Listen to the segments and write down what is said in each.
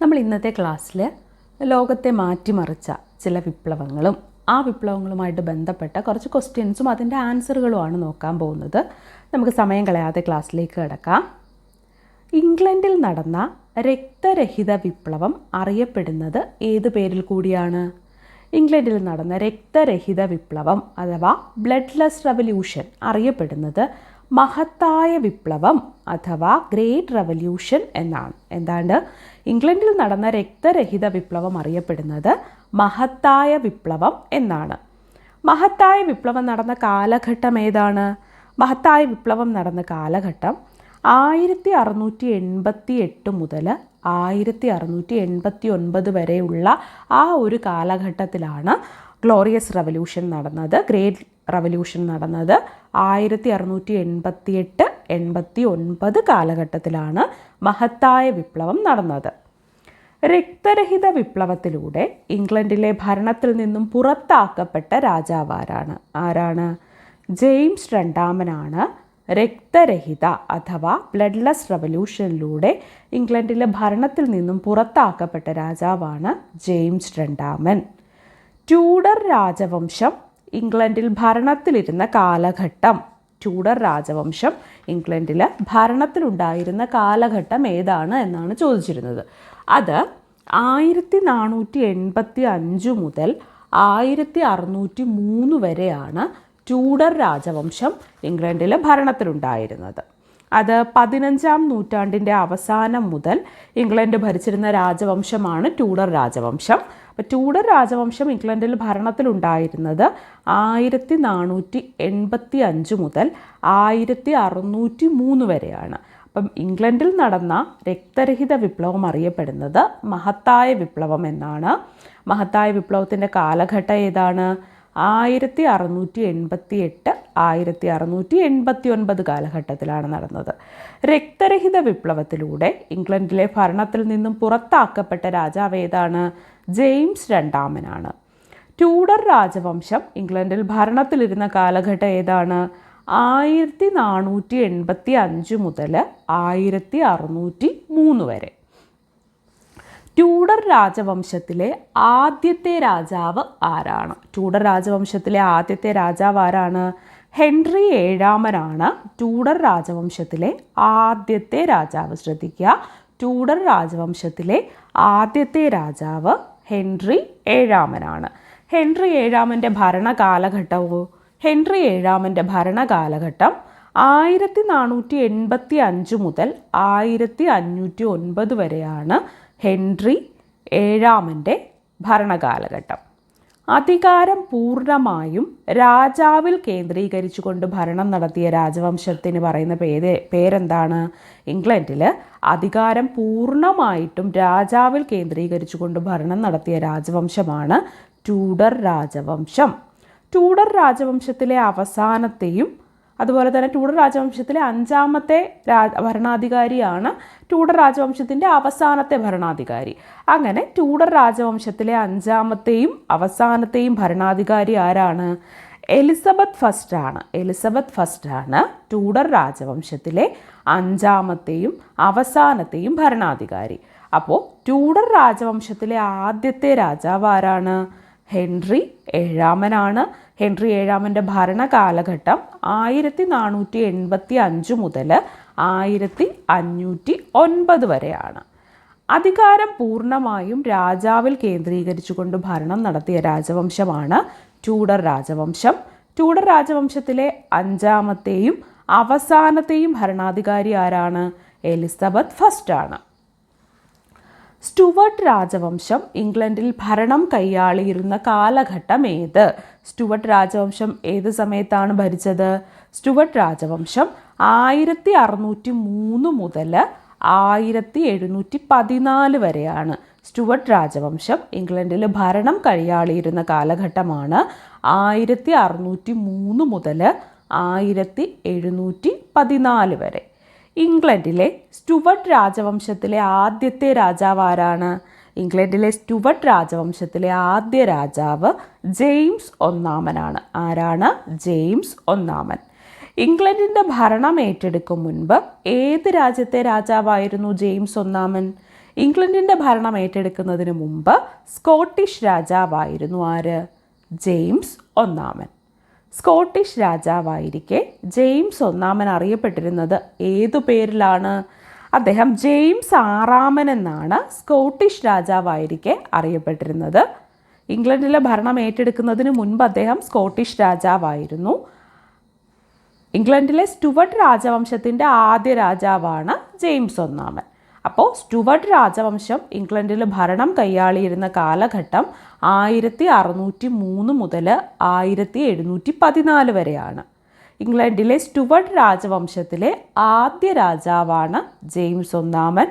നമ്മൾ ഇന്നത്തെ ക്ലാസ്സിൽ ലോകത്തെ മാറ്റിമറിച്ച ചില വിപ്ലവങ്ങളും ആ വിപ്ലവങ്ങളുമായിട്ട് ബന്ധപ്പെട്ട കുറച്ച് ക്വസ്റ്റ്യൻസും അതിന്റെ ആൻസറുകളുമാണ് നോക്കാൻ പോകുന്നത്. നമുക്ക് സമയം കളയാതെ ക്ലാസ്സിലേക്ക് കിടക്കാം. ഇംഗ്ലണ്ടിൽ നടന്ന രക്തരഹിത വിപ്ലവം അറിയപ്പെടുന്നത് ഏത് പേരിൽ കൂടിയാണ്? ഇംഗ്ലണ്ടിൽ നടന്ന രക്തരഹിത വിപ്ലവം അഥവാ ബ്ലഡ്ലെസ് റവല്യൂഷൻ അറിയപ്പെടുന്നത് മഹത്തായ വിപ്ലവം അഥവാ ഗ്രേറ്റ് റവല്യൂഷൻ എന്നാണ്. എന്താണ്? ഇംഗ്ലണ്ടിൽ നടന്ന രക്തരഹിത വിപ്ലവം അറിയപ്പെടുന്നത് മഹത്തായ വിപ്ലവം എന്നാണ്. മഹത്തായ വിപ്ലവം നടന്ന കാലഘട്ടം ഏതാണ്? മഹത്തായ വിപ്ലവം നടന്ന കാലഘട്ടം ആയിരത്തി അറുന്നൂറ്റി എൺപത്തി എട്ട് മുതൽ ആയിരത്തി അറുന്നൂറ്റി എൺപത്തി ഒൻപത് വരെയുള്ള ആ ഒരു കാലഘട്ടത്തിലാണ് ഗ്ലോറിയസ് റവല്യൂഷൻ നടന്നത്. ഗ്രേറ്റ് റവല്യൂഷൻ നടന്നത് ആയിരത്തി അറുന്നൂറ്റി എൺപത്തി എട്ട് എൺപത്തി ഒൻപത് കാലഘട്ടത്തിലാണ് മഹത്തായ വിപ്ലവം നടന്നത്. രക്തരഹിത വിപ്ലവത്തിലൂടെ ഇംഗ്ലണ്ടിലെ ഭരണത്തിൽ നിന്നും പുറത്താക്കപ്പെട്ട രാജാവ് ആരാണ്? ആരാണ് ജെയിംസ് രണ്ടാമനാണ് രക്തരഹിത അഥവാ ബ്ലഡ്ലെസ് റവല്യൂഷനിലൂടെ ഇംഗ്ലണ്ടിലെ ഭരണത്തിൽ നിന്നും പുറത്താക്കപ്പെട്ട രാജാവാണ് ജെയിംസ് രണ്ടാമൻ. ട്യൂഡർ രാജവംശം ഇംഗ്ലണ്ടിൽ ഭരണത്തിലിരുന്ന കാലഘട്ടം. ട്യൂഡർ രാജവംശം ഇംഗ്ലണ്ടിൽ ഭരണത്തിലുണ്ടായിരുന്ന കാലഘട്ടം ഏതാണ് എന്നാണ് ചോദിച്ചിരുന്നത്. അത് ആയിരത്തി നാനൂറ്റി എൺപത്തി അഞ്ച് മുതൽ ആയിരത്തി അറുന്നൂറ്റി മൂന്ന് വരെയാണ് ട്യൂഡർ രാജവംശം ഇംഗ്ലണ്ടിൽ ഭരണത്തിലുണ്ടായിരുന്നത്. അത് പതിനഞ്ചാം നൂറ്റാണ്ടിന്റെ അവസാനം മുതൽ ഇംഗ്ലണ്ട് ഭരിച്ചിരുന്ന രാജവംശമാണ് ട്യൂഡർ രാജവംശം. അപ്പോൾ ടൂഡർ രാജവംശം ഇംഗ്ലണ്ടിൽ ഭരണത്തിലുണ്ടായിരുന്നത് ആയിരത്തി നാനൂറ്റി എൺപത്തി അഞ്ച് മുതൽ ആയിരത്തി അറുന്നൂറ്റി മൂന്ന് വരെയാണ്. അപ്പം ഇംഗ്ലണ്ടിൽ നടന്ന രക്തരഹിത വിപ്ലവം അറിയപ്പെടുന്നത് മഹത്തായ വിപ്ലവം എന്നാണ്. മഹത്തായ വിപ്ലവത്തിന്റെ കാലഘട്ടം ഏതാണ്? ആയിരത്തി അറുന്നൂറ്റി എൺപത്തി എട്ട് ആയിരത്തി അറുന്നൂറ്റി എൺപത്തി ഒൻപത് കാലഘട്ടത്തിലാണ് നടന്നത്. രക്തരഹിത വിപ്ലവത്തിലൂടെ ഇംഗ്ലണ്ടിലെ ഭരണത്തിൽ നിന്നും പുറത്താക്കപ്പെട്ട രാജാവ് ഏതാണ്? ജെയിംസ് രണ്ടാമനാണ്. ട്യൂഡർ രാജവംശം ഇംഗ്ലണ്ടിൽ ഭരണത്തിലിരുന്ന കാലഘട്ടം ഏതാണ്? ആയിരത്തി നാനൂറ്റി എൺപത്തി അഞ്ച് മുതൽ ആയിരത്തി അറുന്നൂറ്റി മൂന്ന് വരെ. ട്യൂഡർ രാജവംശത്തിലെ ആദ്യത്തെ രാജാവ് ആരാണ്? ട്യൂഡർ രാജവംശത്തിലെ ആദ്യത്തെ രാജാവ് ആരാണ്? ഹെൻറി ഏഴാമനാണ്. ട്യൂഡർ രാജവംശത്തിലെ ആദ്യത്തെ രാജാവ് ശ്രദ്ധിക്കുക. ട്യൂഡർ രാജവംശത്തിലെ ആദ്യത്തെ രാജാവ് ഹെൻറി ഏഴാമനാണ്. ഹെൻറി ഏഴാമന്റെ ഭരണകാലഘട്ടവും ഹെൻറി ഏഴാമന്റെ ഭരണകാലഘട്ടം ആയിരത്തി നാനൂറ്റി എൺപത്തി അഞ്ച് മുതൽ ആയിരത്തി അഞ്ഞൂറ്റി ഒൻപത് വരെയാണ് ഹെൻറി ഏഴാമന്റെ ഭരണകാലഘട്ടം. അധികാരം പൂർണമായും രാജാവിൽ കേന്ദ്രീകരിച്ചുകൊണ്ട് ഭരണം നടത്തിയ രാജവംശത്തിന് പറയുന്ന പേര് പേരെന്താണ്? ഇംഗ്ലണ്ടിൽ അധികാരം പൂർണമായിട്ടും രാജാവിൽ കേന്ദ്രീകരിച്ചുകൊണ്ട് ഭരണം നടത്തിയ രാജവംശമാണ് ട്യൂഡർ രാജവംശം. ട്യൂഡർ രാജവംശത്തിലെ അവസാനത്തെയും അതുപോലെ തന്നെ ടൂഡർ രാജവംശത്തിലെ അഞ്ചാമത്തെ രാ ഭരണാധികാരിയാണ് ടൂഡർ രാജവംശത്തിന്റെ അവസാനത്തെ ഭരണാധികാരി. അങ്ങനെ ടൂഡർ രാജവംശത്തിലെ അഞ്ചാമത്തെയും അവസാനത്തെയും ഭരണാധികാരി ആരാണ്? എലിസബത്ത് ഫസ്റ്റ് ആണ് എലിസബത്ത് ഫസ്റ്റ് ആണ് ടൂഡർ രാജവംശത്തിലെ അഞ്ചാമത്തെയും അവസാനത്തെയും ഭരണാധികാരി. അപ്പോൾ ടൂഡർ രാജവംശത്തിലെ ആദ്യത്തെ രാജാവ് ആരാണ്? ഹെൻറി ഏഴാമനാണ്. ഹെൻറി ഏഴാമന്റെ ഭരണകാലഘട്ടം ആയിരത്തി നാനൂറ്റി എൺപത്തി അഞ്ച് മുതൽ ആയിരത്തി അഞ്ഞൂറ്റി ഒൻപത് വരെയാണ്. അധികാരം പൂർണമായും രാജാവിൽ കേന്ദ്രീകരിച്ചുകൊണ്ട് ഭരണം നടത്തിയ രാജവംശമാണ് ട്യൂഡർ രാജവംശം. ട്യൂഡർ രാജവംശത്തിലെ അഞ്ചാമത്തെയും അവസാനത്തെയും ഭരണാധികാരി ആരാണ്? എലിസബത്ത് ഫസ്റ്റ് ആണ് സ്റ്റുവർട്ട് രാജവംശം ഇംഗ്ലണ്ടിൽ ഭരണം കൈയാളിയിരുന്ന കാലഘട്ടം ഏത്? സ്റ്റുവർട്ട് രാജവംശം ഏത് സമയത്താണ് ഭരിച്ചത്? സ്റ്റുവർട്ട് രാജവംശം ആയിരത്തി അറുന്നൂറ്റി മൂന്ന് മുതൽ ആയിരത്തി എഴുന്നൂറ്റി പതിനാല് വരെയാണ്. സ്റ്റുവർട്ട് രാജവംശം ഇംഗ്ലണ്ടിൽ ഭരണം കൈയാളിയിരുന്ന കാലഘട്ടമാണ് ആയിരത്തി അറുന്നൂറ്റി മൂന്ന് മുതൽ ആയിരത്തി എഴുന്നൂറ്റി പതിനാല് വരെ. ഇംഗ്ലണ്ടിലെ സ്റ്റുവർട്ട് രാജവംശത്തിലെ ആദ്യത്തെ രാജാവ് ആരാണ് ഇംഗ്ലണ്ടിലെ സ്റ്റുവർട്ട് രാജവംശത്തിലെ ആദ്യ രാജാവ് ജെയിംസ് ഒന്നാമനാണ്. ആരാണ്? ജെയിംസ് ഒന്നാമൻ. ഇംഗ്ലണ്ടിന്റെ ഭരണം ഏറ്റെടുക്കും മുൻപ് ഏത് രാജ്യത്തെ രാജാവായിരുന്നു ജെയിംസ് ഒന്നാമൻ? ഇംഗ്ലണ്ടിന്റെ ഭരണം ഏറ്റെടുക്കുന്നതിന് മുമ്പ് സ്കോട്ടിഷ് രാജാവായിരുന്നു ആര്? ജെയിംസ് ഒന്നാമൻ. സ്കോട്ടിഷ് രാജാവായിരിക്കെ ജെയിംസ് ഒന്നാമൻ അറിയപ്പെട്ടിരുന്നത് ഏതു പേരിലാണ്? അദ്ദേഹം ജെയിംസ് ആറാമൻ എന്നാണ് സ്കോട്ടിഷ് രാജാവായിരിക്കെ അറിയപ്പെട്ടിരുന്നത്. ഇംഗ്ലണ്ടിലെ ഭരണം ഏറ്റെടുക്കുന്നതിന് മുൻപ് അദ്ദേഹം സ്കോട്ടിഷ് രാജാവായിരുന്നു. ഇംഗ്ലണ്ടിലെ സ്റ്റുവർട്ട് രാജവംശത്തിന്റെ ആദ്യ രാജാവാണ് ജെയിംസ് ഒന്നാമൻ. അപ്പോൾ സ്റ്റുവർട്ട് രാജവംശം ഇംഗ്ലണ്ടിൽ ഭരണം കൈയാളിയിരുന്ന കാലഘട്ടം ആയിരത്തി അറുന്നൂറ്റി മൂന്ന് മുതൽ ആയിരത്തി എഴുന്നൂറ്റി പതിനാല് വരെയാണ്. ഇംഗ്ലണ്ടിലെ സ്റ്റുവർട്ട് രാജവംശത്തിലെ ആദ്യ രാജാവാണ് ജെയിംസ് ഒന്നാമൻ.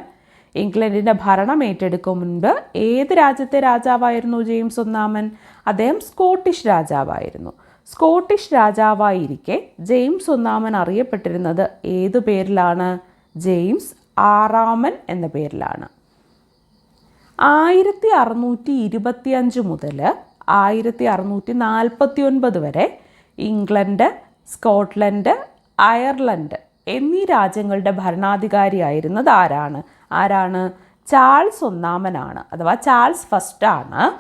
ഇംഗ്ലണ്ടിന്റെ ഭരണം ഏറ്റെടുക്കും മുൻപ് ഏത് രാജ്യത്തെ രാജാവായിരുന്നു ജെയിംസ് ഒന്നാമൻ? അദ്ദേഹം സ്കോട്ടിഷ് രാജാവായിരുന്നു. സ്കോട്ടിഷ് രാജാവായിരിക്കെ ജെയിംസ് ഒന്നാമൻ അറിയപ്പെട്ടിരുന്നത് ഏതു പേരിലാണ്? ജെയിംസ് ആറാമൻ എന്ന പേരിലാണ്. ആയിരത്തി അറുന്നൂറ്റി ഇരുപത്തിയഞ്ച് മുതൽ ആയിരത്തി അറുന്നൂറ്റി നാൽപ്പത്തി ഒൻപത് വരെ ഇംഗ്ലണ്ട് സ്കോട്ട്ലൻഡ് അയർലൻഡ് എന്നീ രാജ്യങ്ങളുടെ ഭരണാധികാരിയായിരുന്നത് ആരാണ്? ആരാണ്? ചാൾസ് ഒന്നാമനാണ് അഥവാ ചാൾസ് ഫസ്റ്റാണ്.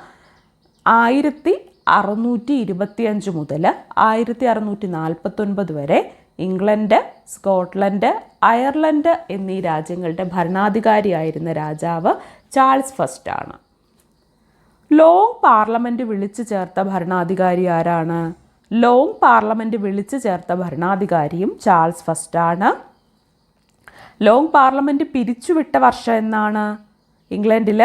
ആയിരത്തി അറുന്നൂറ്റി ഇരുപത്തിയഞ്ച് മുതൽ ആയിരത്തി അറുന്നൂറ്റി നാൽപ്പത്തൊൻപത് വരെ ഇംഗ്ലണ്ട് സ്കോട്ട്ലൻഡ് അയർലൻഡ് എന്നീ രാജ്യങ്ങളുടെ ഭരണാധികാരിയായിരുന്ന രാജാവ് ചാൾസ് ഫസ്റ്റ് ആണ് ലോങ് പാർലമെന്റ് വിളിച്ചു ചേർത്ത ഭരണാധികാരി ആരാണ്? ലോങ് പാർലമെന്റ് വിളിച്ചു ചേർത്ത ഭരണാധികാരിയും ചാൾസ് ഫസ്റ്റ് ആണ് ലോങ് പാർലമെന്റ് പിരിച്ചുവിട്ട വർഷം എന്നാണ്? ഇംഗ്ലണ്ടിൽ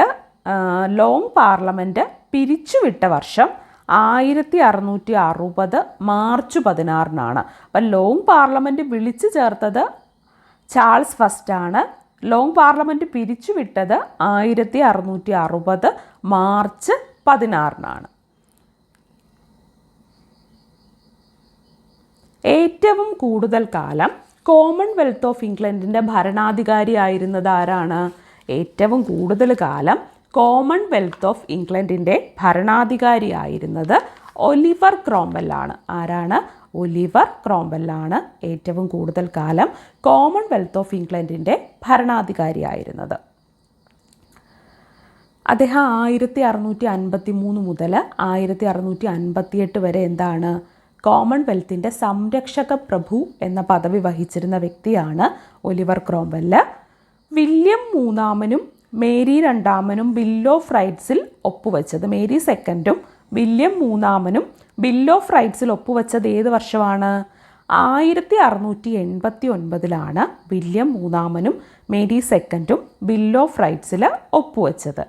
ലോങ് പാർലമെന്റ് പിരിച്ചുവിട്ട വർഷം ആയിരത്തി അറുന്നൂറ്റി അറുപത് മാർച്ച് പതിനാറിനാണ്. അപ്പം ലോങ് പാർലമെന്റ് വിളിച്ചു ചേർത്തത് ചാൾസ് ഫസ്റ്റാണ്. ലോങ് പാർലമെന്റ് പിരിച്ചുവിട്ടത് ആയിരത്തി അറുന്നൂറ്റി അറുപത് മാർച്ച് പതിനാറിനാണ്. ഏറ്റവും കൂടുതൽ കാലം കോമൺവെൽത്ത് ഓഫ് ഇംഗ്ലണ്ടിന്റെ ഭരണാധികാരിയായിരുന്നത് ആരാണ്? ഏറ്റവും കൂടുതൽ കാലം കോമൺവെൽത്ത് ഓഫ് ഇംഗ്ലണ്ടിന്റെ ഭരണാധികാരിയായിരുന്നത് ഒലിവർ ക്രോംബെല്ലാണ് ആരാണ്? ഒലിവർ ക്രോംബെല്ലാണ് ഏറ്റവും കൂടുതൽ കാലം കോമൺവെൽത്ത് ഓഫ് ഇംഗ്ലണ്ടിന്റെ ഭരണാധികാരിയായിരുന്നത്. അദ്ദേഹം ആയിരത്തി അറുന്നൂറ്റി അൻപത്തി മൂന്ന് മുതൽ ആയിരത്തി അറുന്നൂറ്റി അൻപത്തിയെട്ട് വരെ എന്താണ്? കോമൺവെൽത്തിന്റെ സംരക്ഷക പ്രഭു എന്ന പദവി വഹിച്ചിരുന്ന വ്യക്തിയാണ് ഒലിവർ ക്രോംബെല്ല് വില്യം മൂന്നാമനും മേരി രണ്ടാമനും ബിൽ ഓഫ് റൈറ്റ്സിൽ ഒപ്പുവെച്ചത്. മേരി സെക്കൻഡും വില്യം മൂന്നാമനും ബിൽ ഓഫ് റൈറ്റ്സിൽ ഒപ്പുവെച്ചത് ഏത് വർഷമാണ്? ആയിരത്തി അറുന്നൂറ്റി എൺപത്തി ഒൻപതിലാണ് വില്യം മൂന്നാമനും മേരി സെക്കൻഡും ബിൽ ഓഫ് റൈറ്റ്സിൽ ഒപ്പുവെച്ചത്.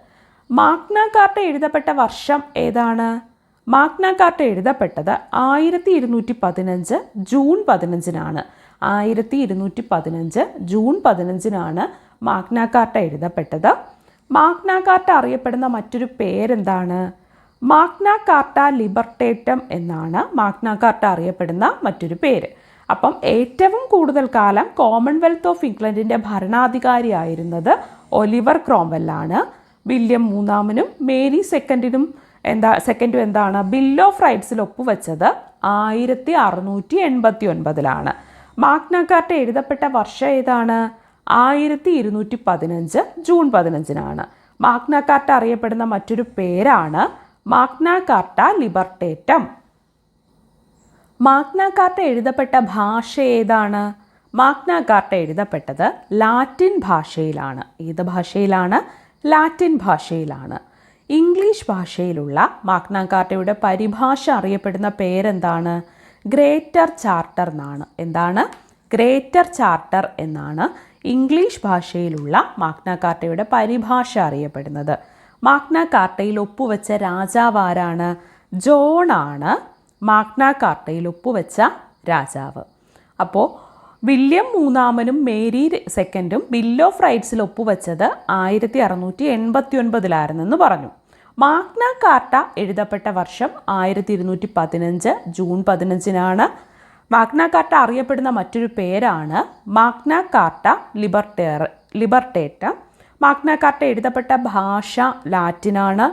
മാഗ്ന കാർട്ട എഴുതപ്പെട്ട വർഷം ഏതാണ്? മാഗ്ന കാർട്ട എഴുതപ്പെട്ടത് ആയിരത്തി ഇരുന്നൂറ്റി പതിനഞ്ച് ജൂൺ പതിനഞ്ചിനാണ്. ആയിരത്തി ഇരുന്നൂറ്റി പതിനഞ്ച് ജൂൺ പതിനഞ്ചിനാണ് മാഗ്ന കാർട്ട എഴുതപ്പെട്ടത്. മാഗ്നാകാർട്ട അറിയപ്പെടുന്ന മറ്റൊരു പേരെന്താണ്? മാഗ്ന കാർട്ട ലിബർട്ടേറ്റം എന്നാണ് മാഗ്നാകാർട്ട അറിയപ്പെടുന്ന മറ്റൊരു പേര്. അപ്പം ഏറ്റവും കൂടുതൽ കാലം കോമൺവെൽത്ത് ഓഫ് ഇംഗ്ലണ്ടിന്റെ ഭരണാധികാരിയായിരുന്നത് ഒലിവർ ക്രോംവെല്ലാണ് വില്യം മൂന്നാമനും മേരി സെക്കൻഡിനും എന്താ സെക്കൻഡും എന്താണ് ബിൽ ഓഫ് റൈറ്റ്സിൽ ഒപ്പുവെച്ചത് ആയിരത്തി അറുന്നൂറ്റി എൺപത്തി ഒൻപതിലാണ്. മാഗ്ന കാർട്ട എഴുതപ്പെട്ട വർഷം ഏതാണ്? ആയിരത്തി ഇരുന്നൂറ്റി പതിനഞ്ച് ജൂൺ പതിനഞ്ചിനാണ്. മാഗ്ന കാർട്ട അറിയപ്പെടുന്ന മറ്റൊരു പേരാണ് മാഗ്ന കാർട്ട ലിബർട്ടേറ്റം. മാഗ്ന കാർട്ട എഴുതപ്പെട്ട ഭാഷ ഏതാണ്? മാഗ്ന കാർട്ട എഴുതപ്പെട്ടത് ലാറ്റിൻ ഭാഷയിലാണ്. ഏത് ഭാഷയിലാണ്? ലാറ്റിൻ ഭാഷയിലാണ്. ഇംഗ്ലീഷ് ഭാഷയിലുള്ള മാഗ്ന കാർട്ടയുടെ പരിഭാഷ അറിയപ്പെടുന്ന പേരെന്താണ്? ഗ്രേറ്റർ ചാർട്ടർ എന്നാണ്. എന്താണ്? ഗ്രേറ്റർ ചാർട്ടർ എന്നാണ്. ഇംഗ്ലീഷ് ഭാഷയിലുള്ള മാഗ്ന കാർട്ടയുടെ പരിഭാഷ അറിയപ്പെടുന്നത്. മാഗ്ന കാർട്ടയിൽ ഒപ്പുവെച്ച രാജാവ് ആരാണ്? ജോണാണ് മാഗ്ന കാർട്ടയിൽ ഒപ്പുവെച്ച രാജാവ്. അപ്പോൾ വില്യം മൂന്നാമനും മേരി സെക്കൻഡും ബിൽ ഓഫ് റൈറ്റ്സിൽ ഒപ്പുവെച്ചത് ആയിരത്തി അറുന്നൂറ്റി എൺപത്തി ഒൻപതിലായിരുന്നെന്ന് പറഞ്ഞു. മാഗ്ന കാർട്ട എഴുതപ്പെട്ട വർഷം ആയിരത്തി ഇരുന്നൂറ്റി പതിനഞ്ച് ജൂൺ പതിനഞ്ചിനാണ് മാഗ്ന കാർട്ട അറിയപ്പെടുന്ന മറ്റൊരു പേരാണ് മാഗ്ന കാർട്ട ലിബർട്ടേർ ലിബർട്ടേറ്റ. മാഗ്ന കാർട്ട എഴുതപ്പെട്ട ഭാഷ ലാറ്റിനാണ്.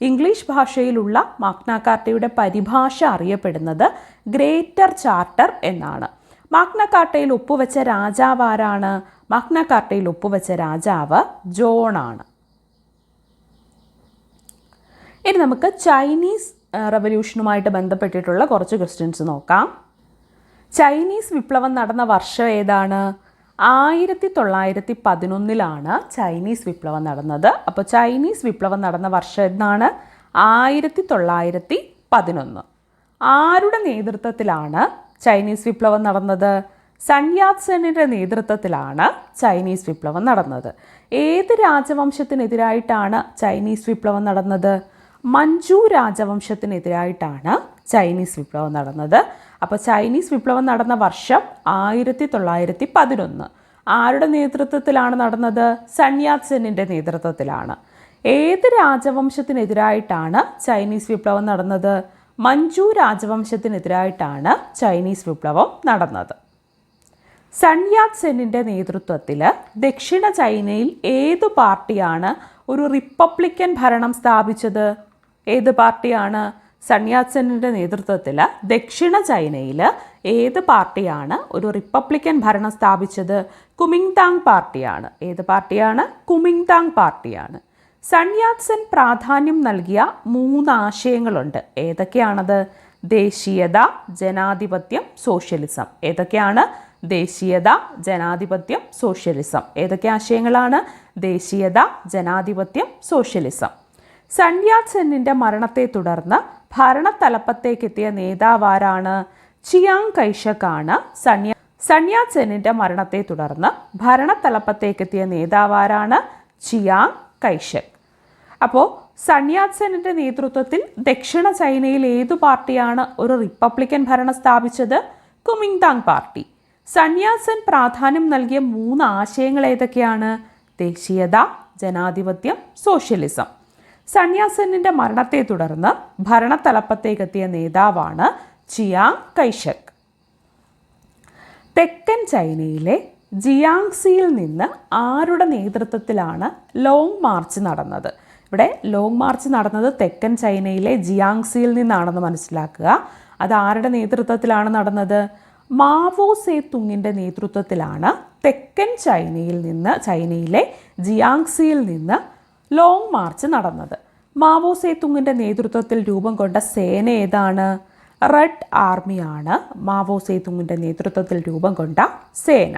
ഇംഗ്ലീഷ് ഭാഷയിലുള്ള മാഗ്ന കാർട്ടയുടെ പരിഭാഷ അറിയപ്പെടുന്നത് ഗ്രേറ്റർ ചാർട്ടർ എന്നാണ്. മാഗ്ന കാർട്ടയിൽ ഒപ്പുവെച്ച രാജാവ് ആരാണ്? മാഗ്ന കാർട്ടയിൽ ഒപ്പുവെച്ച രാജാവ് ജോണാണ് ഇനി നമുക്ക് ചൈനീസ് റവല്യൂഷനുമായിട്ട് ബന്ധപ്പെട്ടിട്ടുള്ള കുറച്ച് ക്വസ്റ്റ്യൻസ് നോക്കാം. ചൈനീസ് വിപ്ലവം നടന്ന വർഷം ഏതാണ്? ആയിരത്തി തൊള്ളായിരത്തി പതിനൊന്നിലാണ് ചൈനീസ് വിപ്ലവം നടന്നത്. അപ്പോൾ ചൈനീസ് വിപ്ലവം നടന്ന വർഷം എന്നാണ് ആയിരത്തി തൊള്ളായിരത്തി പതിനൊന്ന് ആരുടെ നേതൃത്വത്തിലാണ് ചൈനീസ് വിപ്ലവം നടന്നത്? സൺയാത്സെനിന്റെ നേതൃത്വത്തിലാണ് ചൈനീസ് വിപ്ലവം നടന്നത്. ഏത് രാജവംശത്തിനെതിരായിട്ടാണ് ചൈനീസ് വിപ്ലവം നടന്നത്? മഞ്ജു രാജവംശത്തിനെതിരായിട്ടാണ് ചൈനീസ് വിപ്ലവം നടന്നത്. അപ്പോൾ ചൈനീസ് വിപ്ലവം നടന്ന വർഷം ആയിരത്തി തൊള്ളായിരത്തി പതിനൊന്ന് ആരുടെ നേതൃത്വത്തിലാണ് നടന്നത്? സൺയാത്സെനിന്റെ നേതൃത്വത്തിലാണ്. ഏത് രാജവംശത്തിനെതിരായിട്ടാണ് ചൈനീസ് വിപ്ലവം നടന്നത്? മഞ്ജു രാജവംശത്തിനെതിരായിട്ടാണ് ചൈനീസ് വിപ്ലവം നടന്നത്. സൺയാത് സെന്നിന്റെ നേതൃത്വത്തിൽ ദക്ഷിണ ചൈനയിൽ ഏത് പാർട്ടിയാണ് ഒരു റിപ്പബ്ലിക്കൻ ഭരണം സ്ഥാപിച്ചത്? ഏത് പാർട്ടിയാണ്? സൺയാത് നേതൃത്വത്തിൽ ദക്ഷിണ ചൈനയിൽ ഏത് പാർട്ടിയാണ് ഒരു റിപ്പബ്ലിക്കൻ ഭരണം സ്ഥാപിച്ചത്? കുമിങ്താങ് പാർട്ടിയാണ്. ഏത് പാർട്ടിയാണ്? കുമിങ്താങ് പാർട്ടിയാണ്. സൺയാത് സെൻ പ്രാധാന്യം നൽകിയ മൂന്ന് ആശയങ്ങളുണ്ട്. ഏതൊക്കെയാണത്? ദേശീയത ജനാധിപത്യം സോഷ്യലിസം. ഏതൊക്കെയാണ്? ദേശീയത ജനാധിപത്യം സോഷ്യലിസം. ഏതൊക്കെ ആശയങ്ങളാണ്? ദേശീയത ജനാധിപത്യം സോഷ്യലിസം. സൺയാത്സെന്നിന്റെ മരണത്തെ തുടർന്ന് ഭരണത്തലപ്പത്തേക്കെത്തിയ നേതാവാരാണ് ചിയാങ് കൈഷക്കാണ്. സന്യാ സൺയാത് സെന്നിന്റെ മരണത്തെ തുടർന്ന് ഭരണത്തലപ്പത്തേക്കെത്തിയ നേതാവാരാണ് ചിയാങ് കൈഷക്. അപ്പോൾ സൺയാത് സെന്നിന്റെ നേതൃത്വത്തിൽ ദക്ഷിണ ചൈനയിൽ ഏതു പാർട്ടിയാണ് ഒരു റിപ്പബ്ലിക്കൻ ഭരണം സ്ഥാപിച്ചത്? Kuomintang party. സന്യാസൻ പ്രാധാന്യം നൽകിയ മൂന്ന് ആശയങ്ങൾ ഏതൊക്കെയാണ്? ദേശീയത ജനാധിപത്യം സോഷ്യലിസം. സന്യാസനിന്റെ മരണത്തെ തുടർന്ന് ഭരണത്തലപ്പത്തേക്കെത്തിയ നേതാവാണ് ചിയാങ് കൈഷക്. തെക്കൻ ചൈനയിലെ ജിയാങ്സിയിൽ നിന്ന് ആരുടെ നേതൃത്വത്തിലാണ് ലോങ് മാർച്ച് നടന്നത്? ഇവിടെ ലോങ് മാർച്ച് നടന്നത് തെക്കൻ ചൈനയിലെ ജിയാങ്സിയിൽ നിന്നാണെന്ന് മനസ്സിലാക്കുക. അത് ആരുടെ നേതൃത്വത്തിലാണ് നടന്നത്? മാവോ സേ തുങ്ങിന്റെ നേതൃത്വത്തിലാണ് തെക്കൻ ചൈനയിൽ നിന്ന് ചൈനയിലെ ജിയാങ്സിയിൽ നിന്ന് ലോങ് മാർച്ച് നടന്നത്. മാവോ സേതുങ്ങിന്റെ നേതൃത്വത്തിൽ രൂപം കൊണ്ട സേന ഏതാണ്? റെഡ് ആർമിയാണ് മാവോ സേതുങ്ങിന്റെ നേതൃത്വത്തിൽ രൂപം കൊണ്ട സേന.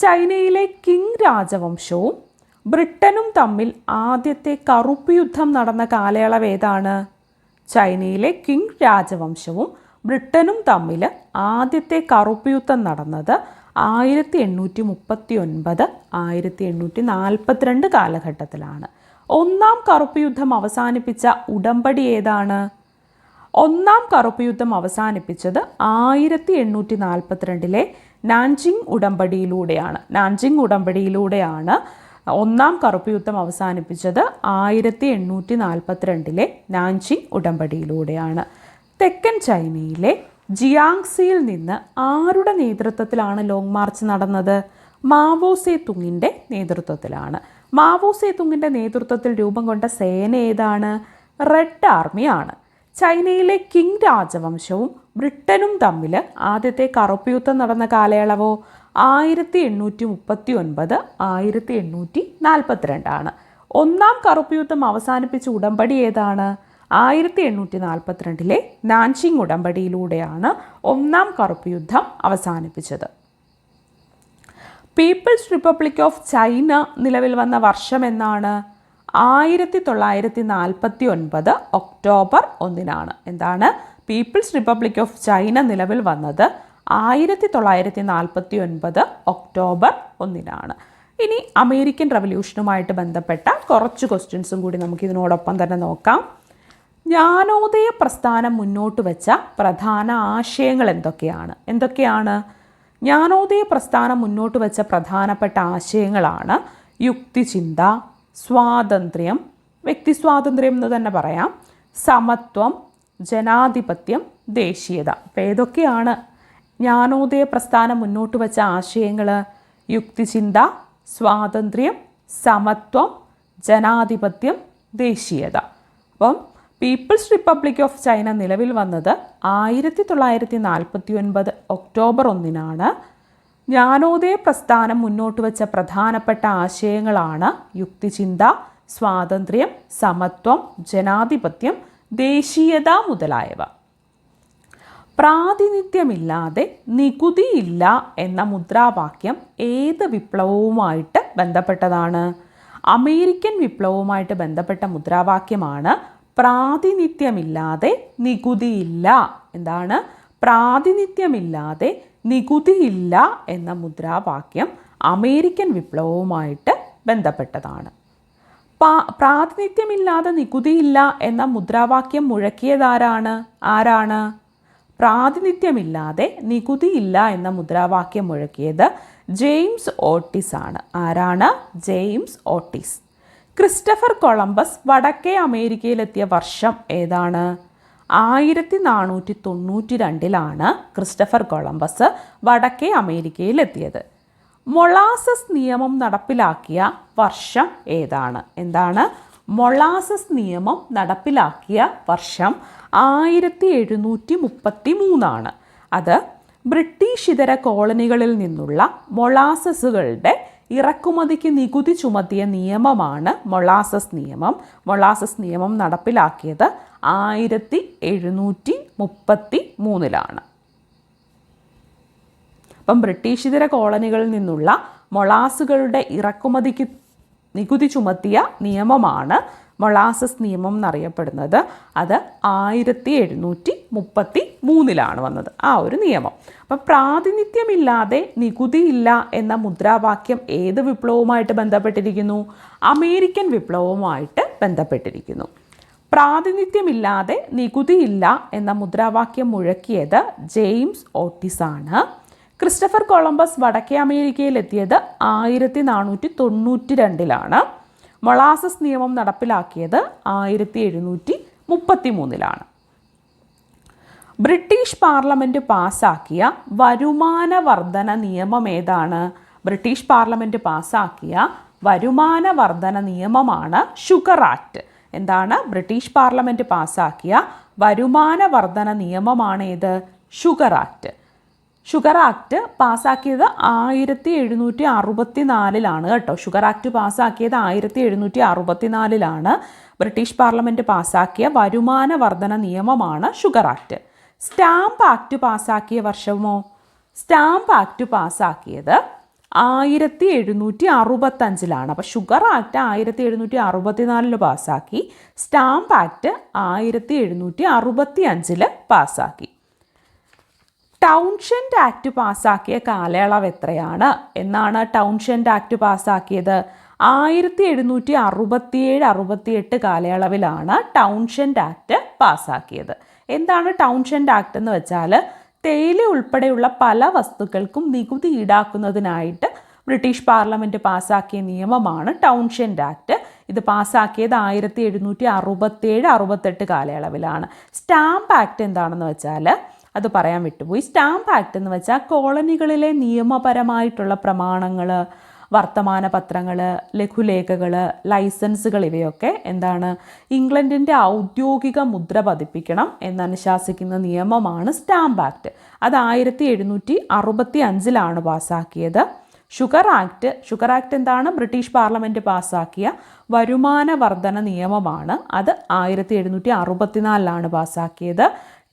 ചൈനയിലെ കിങ് രാജവംശവും ബ്രിട്ടനും തമ്മിൽ ആദ്യത്തെ കറുപ്പ് യുദ്ധം നടന്ന കാലയളവ് ഏതാണ്? ചൈനയിലെ കിങ് രാജവംശവും ബ്രിട്ടനും തമ്മിൽ ആദ്യത്തെ കറുപ്പ് യുദ്ധം നടന്നത് ആയിരത്തി എണ്ണൂറ്റി മുപ്പത്തി ഒൻപത് ആയിരത്തി എണ്ണൂറ്റി നാൽപ്പത്തിരണ്ട് കാലഘട്ടത്തിലാണ്. ഒന്നാം കറുപ്പ് യുദ്ധം അവസാനിപ്പിച്ച ഉടമ്പടി ഏതാണ്? ഒന്നാം കറുപ്പ് യുദ്ധം അവസാനിപ്പിച്ചത് ആയിരത്തി എണ്ണൂറ്റി നാൽപ്പത്തിരണ്ടിലെ നാൻജിങ് ഉടമ്പടിയിലൂടെയാണ്. നാൻജിങ് ഉടമ്പടിയിലൂടെയാണ് ഒന്നാം കറുപ്പ് യുദ്ധം അവസാനിപ്പിച്ചത് ആയിരത്തി എണ്ണൂറ്റി നാൽപ്പത്തിരണ്ടിലെ നാൻജിങ് ഉടമ്പടിയിലൂടെയാണ്. തെക്കൻ ചൈനയിലെ ജിയാങ്സിയിൽ നിന്ന് ആരുടെ നേതൃത്വത്തിലാണ് ലോങ് മാർച്ച് നടന്നത്? മാവോ സേ തുങ്ങിന്റെ നേതൃത്വത്തിലാണ്. മാവോ സേ തുങ്ങിന്റെ നേതൃത്വത്തിൽ രൂപം കൊണ്ട സേന ഏതാണ്? റെഡ് ആർമിയാണ് ചൈനയിലെ കിങ് രാജവംശവും ബ്രിട്ടനും തമ്മിൽ ആദ്യത്തെ കറുപ്പ് യുദ്ധം നടന്ന കാലയളവോ? ആയിരത്തി എണ്ണൂറ്റി മുപ്പത്തി ഒൻപത് ആയിരത്തി എണ്ണൂറ്റി നാൽപ്പത്തിരണ്ടാണ് ഒന്നാം കറുപ്പ് യുദ്ധം അവസാനിപ്പിച്ച ഉടമ്പടി ഏതാണ്? ആയിരത്തി എണ്ണൂറ്റി നാൽപ്പത്തിരണ്ടിലെ നാൻഷിങ് ഉടമ്പടിയിലൂടെയാണ് ഒന്നാം കറുപ്പ് യുദ്ധം അവസാനിപ്പിച്ചത്. പീപ്പിൾസ് റിപ്പബ്ലിക് ഓഫ് ചൈന നിലവിൽ വന്ന വർഷം എന്നാണ്? ആയിരത്തി തൊള്ളായിരത്തി നാൽപ്പത്തി ഒൻപത് ഒക്ടോബർ ഒന്നിനാണ്. എന്താണ്? പീപ്പിൾസ് റിപ്പബ്ലിക് ഓഫ് ചൈന നിലവിൽ വന്നത് ആയിരത്തി തൊള്ളായിരത്തി നാൽപ്പത്തി ഒൻപത് ഒക്ടോബർ ഒന്നിനാണ്. ഇനി അമേരിക്കൻ റവല്യൂഷനുമായിട്ട് ബന്ധപ്പെട്ട കുറച്ച് ക്വസ്റ്റ്യൻസും കൂടി നമുക്ക് ഇതിനോടൊപ്പം തന്നെ നോക്കാം. ജ്ഞാനോദയ പ്രസ്ഥാനം മുന്നോട്ട് വെച്ച പ്രധാന ആശയങ്ങൾ എന്തൊക്കെയാണ്? എന്തൊക്കെയാണ്? ജ്ഞാനോദയ പ്രസ്ഥാനം മുന്നോട്ട് വെച്ച പ്രധാനപ്പെട്ട ആശയങ്ങളാണ് യുക്തിചിന്ത സ്വാതന്ത്ര്യം വ്യക്തി സ്വാതന്ത്ര്യം എന്ന് തന്നെ പറയാം സമത്വം ജനാധിപത്യം ദേശീയത. അപ്പോൾ ഏതൊക്കെയാണ് ജ്ഞാനോദയ പ്രസ്ഥാനം മുന്നോട്ട് വെച്ച ആശയങ്ങൾ യുക്തിചിന്ത സ്വാതന്ത്ര്യം സമത്വം ജനാധിപത്യം ദേശീയത. അപ്പം പീപ്പിൾസ് റിപ്പബ്ലിക് ഓഫ് ചൈന നിലവിൽ വന്നത് ആയിരത്തി തൊള്ളായിരത്തി നാൽപ്പത്തി ഒൻപത് ഒക്ടോബർ ഒന്നിനാണ്. ജ്ഞാനോദയ പ്രസ്ഥാനം മുന്നോട്ട് വെച്ച പ്രധാനപ്പെട്ട ആശയങ്ങളാണ് യുക്തിചിന്ത സ്വാതന്ത്ര്യം സമത്വം ജനാധിപത്യം ദേശീയത മുതലായവ. പ്രാതിനിധ്യമില്ലാതെ നികുതിയില്ല എന്ന മുദ്രാവാക്യം ഏത് വിപ്ലവവുമായിട്ട് ബന്ധപ്പെട്ടതാണ്? അമേരിക്കൻ വിപ്ലവവുമായിട്ട് ബന്ധപ്പെട്ട മുദ്രാവാക്യമാണ് പ്രാതിനിധ്യമില്ലാതെ നികുതിയില്ല. എന്താണ്? പ്രാതിനിധ്യമില്ലാതെ നികുതിയില്ല എന്ന മുദ്രാവാക്യം അമേരിക്കൻ വിപ്ലവവുമായിട്ട് ബന്ധപ്പെട്ടതാണ്. പ്രാതിനിധ്യമില്ലാതെ നികുതിയില്ല എന്ന മുദ്രാവാക്യം മുഴക്കിയതാരാണ്? ആരാണ്? പ്രാതിനിധ്യമില്ലാതെ നികുതിയില്ല എന്ന മുദ്രാവാക്യം മുഴക്കിയത് ജെയിംസ് ഓട്ടിസ് ആണ് ആരാണ്? James Otis. ക്രിസ്റ്റഫർ കൊളംബസ് വടക്കേ അമേരിക്കയിലെത്തിയ വർഷം ഏതാണ്? ആയിരത്തി നാനൂറ്റി തൊണ്ണൂറ്റി രണ്ടിലാണ് ക്രിസ്റ്റഫർ കൊളംബസ് വടക്കേ അമേരിക്കയിലെത്തിയത്. മൊളാസസ് നിയമം നടപ്പിലാക്കിയ വർഷം ഏതാണ്? എന്താണ്? മൊളാസസ് നിയമം നടപ്പിലാക്കിയ വർഷം ആയിരത്തി എഴുന്നൂറ്റി മുപ്പത്തി മൂന്നാണ് അത് ബ്രിട്ടീഷ് ഇതര കോളനികളിൽ നിന്നുള്ള മൊളാസസുകളുടെ ഇറക്കുമതിക്ക് നികുതി ചുമത്തിയ നിയമമാണ് മൊളാസസ് നിയമം. മൊളാസസ് നിയമം നടപ്പിലാക്കിയത് ആയിരത്തി എഴുന്നൂറ്റി മുപ്പത്തി മൂന്നിലാണ് അപ്പം ബ്രിട്ടീഷ് ഇതര കോളനികളിൽ നിന്നുള്ള മൊളാസുകളുടെ ഇറക്കുമതിക്ക് നികുതി ചുമത്തിയ നിയമമാണ് മൊളാസസ് നിയമം എന്നറിയപ്പെടുന്നത് അത് ആയിരത്തി എഴുന്നൂറ്റി മുപ്പത്തി മൂന്നിലാണ് വന്നത്. ആ ഒരു നിയമം. അപ്പം പ്രാതിനിധ്യമില്ലാതെ നികുതിയില്ല എന്ന മുദ്രാവാക്യം ഏത് വിപ്ലവവുമായിട്ട് ബന്ധപ്പെട്ടിരിക്കുന്നു? അമേരിക്കൻ വിപ്ലവവുമായിട്ട് ബന്ധപ്പെട്ടിരിക്കുന്നു. പ്രാതിനിധ്യമില്ലാതെ നികുതിയില്ല എന്ന മുദ്രാവാക്യം മുഴക്കിയത് ജെയിംസ് ഓട്ടിസ് ആണ് ക്രിസ്റ്റഫർ കൊളംബസ് വടക്കേ അമേരിക്കയിലെത്തിയത് ആയിരത്തി നാനൂറ്റി തൊണ്ണൂറ്റി രണ്ടിലാണ് മൊളാസസ് നിയമം നടപ്പിലാക്കിയത് ആയിരത്തി എഴുന്നൂറ്റി മുപ്പത്തി മൂന്നിലാണ് ബ്രിട്ടീഷ് പാർലമെന്റ് പാസ്സാക്കിയ വരുമാന വർധന നിയമം ഏതാണ്? ബ്രിട്ടീഷ് പാർലമെന്റ് പാസ്സാക്കിയ വരുമാന വർധന നിയമമാണ് ഷുഗർ ആക്ട്. എന്താണ്? ബ്രിട്ടീഷ് പാർലമെന്റ് പാസ്സാക്കിയ വരുമാന വർധന നിയമമാണ് ഷുഗർ ആക്ട്. ഷുഗർ ആക്ട് പാസ്സാക്കിയത് ആയിരത്തി എഴുന്നൂറ്റി അറുപത്തി നാലിലാണ് കേട്ടോ. ഷുഗർ ആക്ട് പാസ്സാക്കിയത് ആയിരത്തി എഴുന്നൂറ്റി അറുപത്തി നാലിലാണ് ബ്രിട്ടീഷ് പാർലമെന്റ് പാസ്സാക്കിയ വരുമാന വർധന നിയമമാണ് ഷുഗർ ആക്ട് സ്റ്റാമ്പ് ആക്ട് പാസ്സാക്കിയ വർഷമോ? സ്റ്റാമ്പ് ആക്ട് പാസ്സാക്കിയത് ആയിരത്തി എഴുന്നൂറ്റി അറുപത്തഞ്ചിലാണ് അപ്പോൾ ഷുഗർ ആക്ട് ആയിരത്തി എഴുന്നൂറ്റി അറുപത്തിനാലിൽ പാസ്സാക്കി സ്റ്റാമ്പ് ആക്ട് ആയിരത്തി എഴുന്നൂറ്റി അറുപത്തി അഞ്ചിൽ പാസ്സാക്കി ടൗൺഷെൻഡ് ആക്ട് പാസ്സാക്കിയ കാലയളവ് എത്രയാണ്? എന്നാണ് ടൗൺഷെൻഡ് ആക്ട് പാസ്സാക്കിയത് ആയിരത്തി എഴുന്നൂറ്റി അറുപത്തിയേഴ് അറുപത്തിയെട്ട് കാലയളവിലാണ് ടൗൺഷെൻഡ് ആക്ട് പാസ്സാക്കിയത് എന്താണ് ടൗൺഷെൻഡ് ആക്ട് എന്ന് വെച്ചാൽ തേയില ഉൾപ്പെടെയുള്ള പല വസ്തുക്കൾക്കും നികുതി ഈടാക്കുന്നതിനായിട്ട് ബ്രിട്ടീഷ് പാർലമെന്റ് പാസ്സാക്കിയ നിയമമാണ് ടൗൺഷെൻഡ് ആക്ട് ഇത് പാസ്സാക്കിയത് ആയിരത്തി എഴുന്നൂറ്റി അറുപത്തേഴ് അറുപത്തെട്ട് കാലയളവിലാണ്. സ്റ്റാമ്പ് ആക്ട് എന്താണെന്ന് വെച്ചാൽ അത് പറയാൻ വിട്ടുപോയി. സ്റ്റാമ്പ് ആക്ട് എന്ന് വെച്ചാൽ കോളനികളിലെ നിയമപരമായിട്ടുള്ള പ്രമാണങ്ങൾ വർത്തമാന പത്രങ്ങൾ ലഘുലേഖകൾ ലൈസൻസുകൾ ഇവയൊക്കെ എന്താണ് ഇംഗ്ലണ്ടിന്റെ ഔദ്യോഗിക മുദ്ര പതിപ്പിക്കണം എന്നനുശാസിക്കുന്ന നിയമമാണ് സ്റ്റാമ്പ് ആക്ട്. അത് ആയിരത്തി എഴുന്നൂറ്റി അറുപത്തി അഞ്ചിലാണ് പാസ്സാക്കിയത് ഷുഗർ ആക്ട് ഷുഗർ ആക്ട് എന്താണ്? ബ്രിട്ടീഷ് പാർലമെന്റ് പാസ്സാക്കിയ വരുമാന വർധന നിയമമാണ്. അത് ആയിരത്തി എഴുന്നൂറ്റി അറുപത്തിനാലിലാണ് പാസ്സാക്കിയത്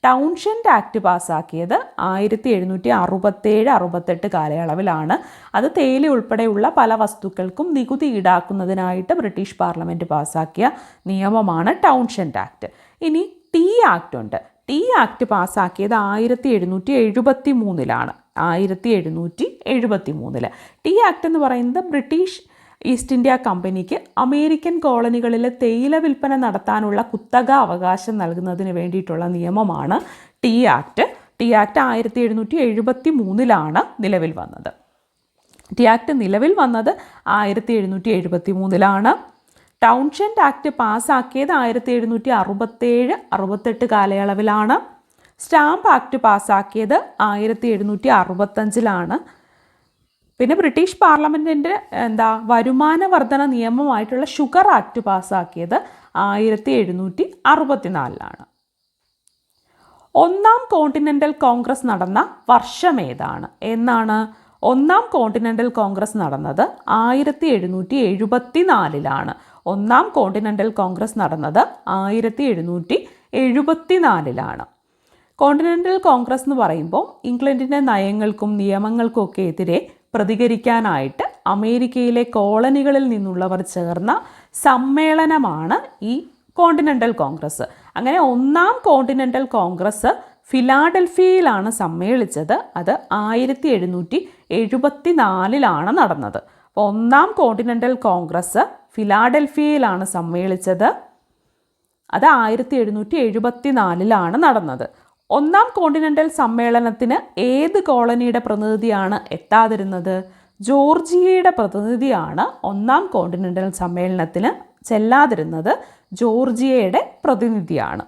ടൗൺഷെൻഡ് ആക്ട് പാസ്സാക്കിയത് ആയിരത്തി എഴുന്നൂറ്റി അറുപത്തേഴ് അറുപത്തെട്ട് കാലയളവിലാണ്. അത് തേയില ഉൾപ്പെടെയുള്ള പല വസ്തുക്കൾക്കും നികുതി ഈടാക്കുന്നതിനായിട്ട് ബ്രിട്ടീഷ് പാർലമെന്റ് പാസ്സാക്കിയ നിയമമാണ് ടൗൺഷെന്റ് ആക്ട് ഇനി ടീ ആക്ട് ഉണ്ട്. ടീ ആക്ട് പാസ്സാക്കിയത് ആയിരത്തി എഴുന്നൂറ്റി എഴുപത്തി മൂന്നിലാണ് ആയിരത്തി എഴുന്നൂറ്റി എഴുപത്തി മൂന്നിൽ ടീ ആക്ട് എന്ന് പറയുന്നത് ബ്രിട്ടീഷ് ഈസ്റ്റ് ഇന്ത്യ കമ്പനിക്ക് അമേരിക്കൻ കോളനികളിലെ തേയില വിൽപ്പന നടത്താനുള്ള കുത്തക അവകാശം നൽകുന്നതിന് വേണ്ടിയിട്ടുള്ള നിയമമാണ് ടി ആക്ട്. ടി ആക്ട് ആയിരത്തി എഴുന്നൂറ്റി എഴുപത്തി മൂന്നിലാണ് നിലവിൽ വന്നത്. ടി ആക്ട് നിലവിൽ വന്നത് ആയിരത്തി എഴുന്നൂറ്റി എഴുപത്തി മൂന്നിലാണ് ടൗൺഷെൻഡ് ആക്ട് പാസ്സാക്കിയത് ആയിരത്തി എഴുന്നൂറ്റി അറുപത്തേഴ് അറുപത്തെട്ട് കാലയളവിലാണ്. സ്റ്റാമ്പ് ആക്ട് പാസ്സാക്കിയത് ആയിരത്തി എഴുന്നൂറ്റി അറുപത്തഞ്ചിലാണ് പിന്നെ ബ്രിട്ടീഷ് പാർലമെന്റിന്റെ എന്താ വരുമാന വർധന നിയമമായിട്ടുള്ള ഷുഗർ ആക്ട് പാസ്സാക്കിയത് ആയിരത്തി എഴുന്നൂറ്റി അറുപത്തിനാലിലാണ് ഒന്നാം കോണ്ടിനെന്റൽ കോൺഗ്രസ് നടന്ന വർഷം ഏതാണ്? എന്നാണ് ഒന്നാം കോണ്ടിനെന്റൽ കോൺഗ്രസ് നടന്നത് ആയിരത്തി എഴുന്നൂറ്റി എഴുപത്തി നാലിലാണ് ഒന്നാം കോണ്ടിനെന്റൽ കോൺഗ്രസ് നടന്നത് ആയിരത്തി എഴുന്നൂറ്റി എഴുപത്തി നാലിലാണ് കോണ്ടിനെന്റൽ കോൺഗ്രസ് എന്ന് പറയുമ്പോൾ ഇംഗ്ലണ്ടിന്റെ നയങ്ങൾക്കും നിയമങ്ങൾക്കും ഒക്കെ എതിരെ പ്രതികരിക്കാനായിട്ട് അമേരിക്കയിലെ കോളനികളിൽ നിന്നുള്ളവർ ചേർന്ന സമ്മേളനമാണ് ഈ കോണ്ടിനെന്റൽ കോൺഗ്രസ്. അങ്ങനെ ഒന്നാം കോണ്ടിനെന്റൽ കോൺഗ്രസ് ഫിലാഡൽഫിയയിലാണ് സമ്മേളിച്ചത്. അത് ആയിരത്തി എഴുന്നൂറ്റി എഴുപത്തി നാലിലാണ് നടന്നത്. അപ്പോൾ ഒന്നാം കോണ്ടിനെന്റൽ കോൺഗ്രസ് ഫിലാഡൽഫിയയിലാണ് സമ്മേളിച്ചത്. അത് ആയിരത്തി എഴുന്നൂറ്റി എഴുപത്തി നാലിലാണ് നടന്നത്. ഒന്നാം കോണ്ടിനെന്റൽ സമ്മേളനത്തിന് ഏത് കോളനിയുടെ പ്രതിനിധിയാണ് എത്താതിരുന്നത്? ജോർജിയയുടെ പ്രതിനിധിയാണ് ഒന്നാം കോണ്ടിനെന്റൽ സമ്മേളനത്തിന് ചെല്ലാതിരുന്നത്. ജോർജിയയുടെ പ്രതിനിധിയാണ്.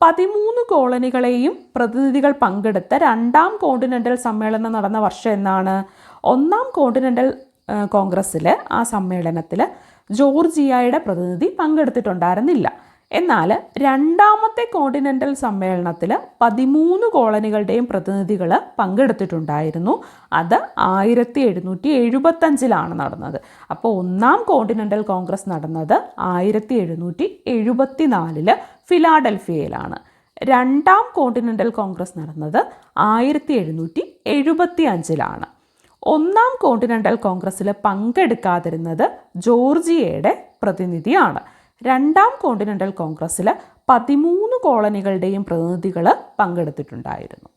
പതിമൂന്ന് കോളനികളെയും പ്രതിനിധികൾ പങ്കെടുത്ത രണ്ടാം കോണ്ടിനെന്റൽ സമ്മേളനം നടന്ന വർഷം എന്നാണ്. ഒന്നാം കോണ്ടിനെന്റൽ കോൺഗ്രസ്സിൽ ആ സമ്മേളനത്തിൽ ജോർജിയയുടെ പ്രതിനിധി പങ്കെടുത്തിട്ടുണ്ടായിരുന്നില്ല. എന്നാൽ രണ്ടാമത്തെ കോണ്ടിനെന്റൽ സമ്മേളനത്തിൽ പതിമൂന്ന് കോളനികളുടെയും പ്രതിനിധികൾ പങ്കെടുത്തിട്ടുണ്ടായിരുന്നു. അത് ആയിരത്തി എഴുന്നൂറ്റി എഴുപത്തഞ്ചിലാണ് നടന്നത്. അപ്പോൾ ഒന്നാം കോണ്ടിനെന്റൽ കോൺഗ്രസ് നടന്നത് ആയിരത്തി എഴുന്നൂറ്റി എഴുപത്തി നാലിൽ ഫിലാഡൽഫിയയിലാണ്. രണ്ടാം കോണ്ടിനെന്റൽ കോൺഗ്രസ് നടന്നത് ആയിരത്തി എഴുന്നൂറ്റി എഴുപത്തി അഞ്ചിലാണ് ഒന്നാം കോണ്ടിനെന്റൽ കോൺഗ്രസ്സിൽ പങ്കെടുക്കാതിരുന്നത് ജോർജിയയുടെ പ്രതിനിധിയാണ്. രണ്ടാം കോണ്ടിനെന്റൽ കോൺഗ്രസ്സിൽ പതിമൂന്ന് കോളനികളുടെയും പ്രതിനിധികൾ പങ്കെടുത്തിട്ടുണ്ടായിരുന്നു.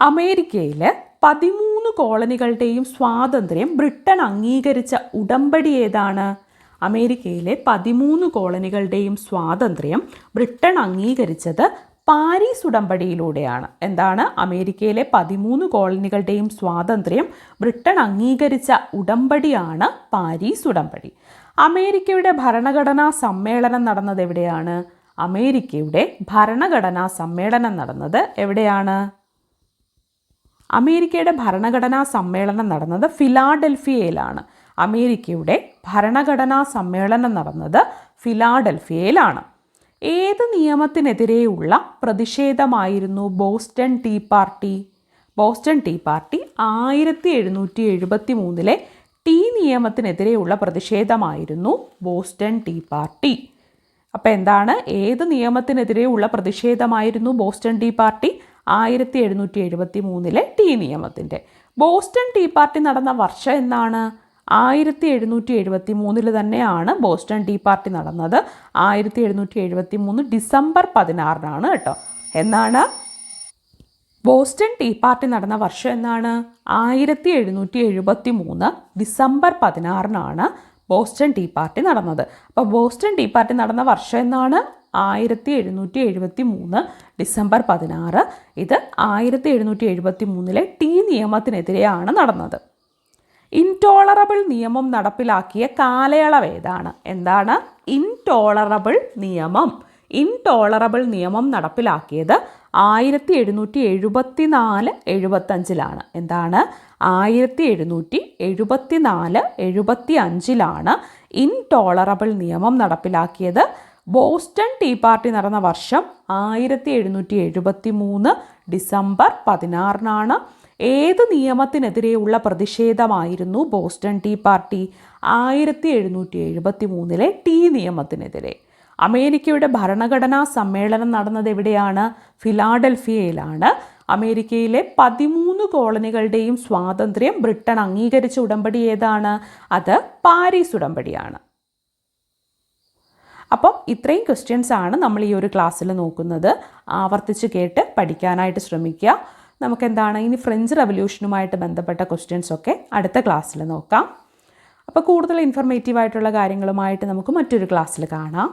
അമേരിക്കയിൽ പതിമൂന്ന് കോളനികളുടെയും സ്വാതന്ത്ര്യം ബ്രിട്ടൻ അംഗീകരിച്ച ഉടമ്പടി ഏതാണ്? അമേരിക്കയിലെ പതിമൂന്ന് കോളനികളുടെയും സ്വാതന്ത്ര്യം ബ്രിട്ടൻ അംഗീകരിച്ചത് പാരീസ് ഉടമ്പടിയിലൂടെയാണ്. എന്താണ്? അമേരിക്കയിലെ പതിമൂന്ന് കോളനികളുടെയും സ്വാതന്ത്ര്യം ബ്രിട്ടൻ അംഗീകരിച്ച ഉടമ്പടിയാണ് പാരീസ് ഉടമ്പടി. അമേരിക്കയുടെ ഭരണഘടനാ സമ്മേളനം നടന്നത് എവിടെയാണ്? അമേരിക്കയുടെ ഭരണഘടനാ സമ്മേളനം നടന്നത് എവിടെയാണ്? അമേരിക്കയുടെ ഭരണഘടനാ സമ്മേളനം നടന്നത് ഫിലാഡൽഫിയയിലാണ്. അമേരിക്കയുടെ ഭരണഘടനാ സമ്മേളനം നടന്നത് ഫിലാഡൽഫിയയിലാണ്. ഏത് നിയമത്തിനെതിരെയുള്ള പ്രതിഷേധമായിരുന്നു Boston Tea Party? Boston Tea Party ആയിരത്തി എഴുന്നൂറ്റി എഴുപത്തി മൂന്നിലെ ടീ നിയമത്തിനെതിരെയുള്ള പ്രതിഷേധമായിരുന്നു ബോസ്റ്റൺ ടീ പാർട്ടി. അപ്പോൾ എന്താണ്? ഏത് നിയമത്തിനെതിരെയുള്ള പ്രതിഷേധമായിരുന്നു ബോസ്റ്റൺ ടീ പാർട്ടി? ആയിരത്തി എഴുന്നൂറ്റി എഴുപത്തി മൂന്നിലെ ടീ നിയമത്തിന്റെ. ബോസ്റ്റൺ ടീ പാർട്ടി നടന്ന വർഷം എന്നാണ് ആയിരത്തി എഴുന്നൂറ്റി എഴുപത്തി മൂന്നിൽ തന്നെയാണ് ബോസ്റ്റൺ ടീ പാർട്ടി നടന്നത്. ആയിരത്തി എഴുന്നൂറ്റി എഴുപത്തി മൂന്ന് ഡിസംബർ പതിനാറിനാണ് കേട്ടോ. എന്നാണ്? ബോസ്റ്റൺ ടീ പാർട്ടി നടന്ന വർഷം എന്നാണ്? ആയിരത്തി എഴുന്നൂറ്റി എഴുപത്തി മൂന്ന് ഡിസംബർ പതിനാറിനാണ് ബോസ്റ്റൺ ടീ പാർട്ടി നടന്നത്. അപ്പോൾ ബോസ്റ്റൺ ടീ പാർട്ടി നടന്ന വർഷം എന്നാണ്? ആയിരത്തി എഴുന്നൂറ്റി എഴുപത്തി മൂന്ന് ഡിസംബർ പതിനാറ്. ഇത് ആയിരത്തി എഴുന്നൂറ്റി എഴുപത്തി മൂന്നിലെ ടീ നിയമത്തിനെതിരെയാണ് നടന്നത്. ഇൻടോളറബിൾ നിയമം നടപ്പിലാക്കിയ കാലയളവ് ഏതാണ്? എന്താണ്? ഇൻടോളറബിൾ നിയമം. ഇൻടോളറബിൾ നിയമം നടപ്പിലാക്കിയത് ആയിരത്തി എഴുന്നൂറ്റി എഴുപത്തി നാല് എഴുപത്തഞ്ചിലാണ്. എന്താണ്? ആയിരത്തി എഴുന്നൂറ്റി എഴുപത്തി നാല് എഴുപത്തി അഞ്ചിലാണ് ഇൻടോളറബിൾ നിയമം നടപ്പിലാക്കിയത്. ബോസ്റ്റൺ ടീ പാർട്ടി നടന്ന വർഷം ആയിരത്തി എഴുന്നൂറ്റി എഴുപത്തി മൂന്ന് ഡിസംബർ പതിനാറിനാണ്. ഏത് നിയമത്തിനെതിരെയുള്ള പ്രതിഷേധമായിരുന്നു ബോസ്റ്റൺ ടീ പാർട്ടി ആയിരത്തി എഴുന്നൂറ്റി എഴുപത്തി മൂന്നിലെ ടീ നിയമത്തിനെതിരെ? അമേരിക്കയുടെ ഭരണഘടനാ സമ്മേളനം നടന്നത് എവിടെയാണ്? ഫിലാഡൽഫിയയിലാണ്. അമേരിക്കയിലെ പതിമൂന്ന് കോളനികളുടെയും സ്വാതന്ത്ര്യം ബ്രിട്ടൻ അംഗീകരിച്ച ഉടമ്പടി ഏതാണ്? അത് പാരീസ് ഉടമ്പടിയാണ്. അപ്പം ഇത്രയും ക്വസ്റ്റ്യൻസ് ആണ് നമ്മൾ ഈ ഒരു ക്ലാസ്സിൽ നോക്കുന്നത്. ആവർത്തിച്ച് കേട്ട് പഠിക്കാനായിട്ട് ശ്രമിക്കുക. നമുക്കെന്താണ്? ഇനി ഫ്രഞ്ച് റവല്യൂഷനുമായിട്ട് ബന്ധപ്പെട്ട ക്വസ്റ്റ്യൻസ് ഒക്കെ അടുത്ത ക്ലാസ്സിൽ നോക്കാം. അപ്പോൾ കൂടുതൽ ഇൻഫർമേറ്റീവ് ആയിട്ടുള്ള കാര്യങ്ങളുമായിട്ട് നമുക്ക് മറ്റൊരു ക്ലാസ്സിൽ കാണാം.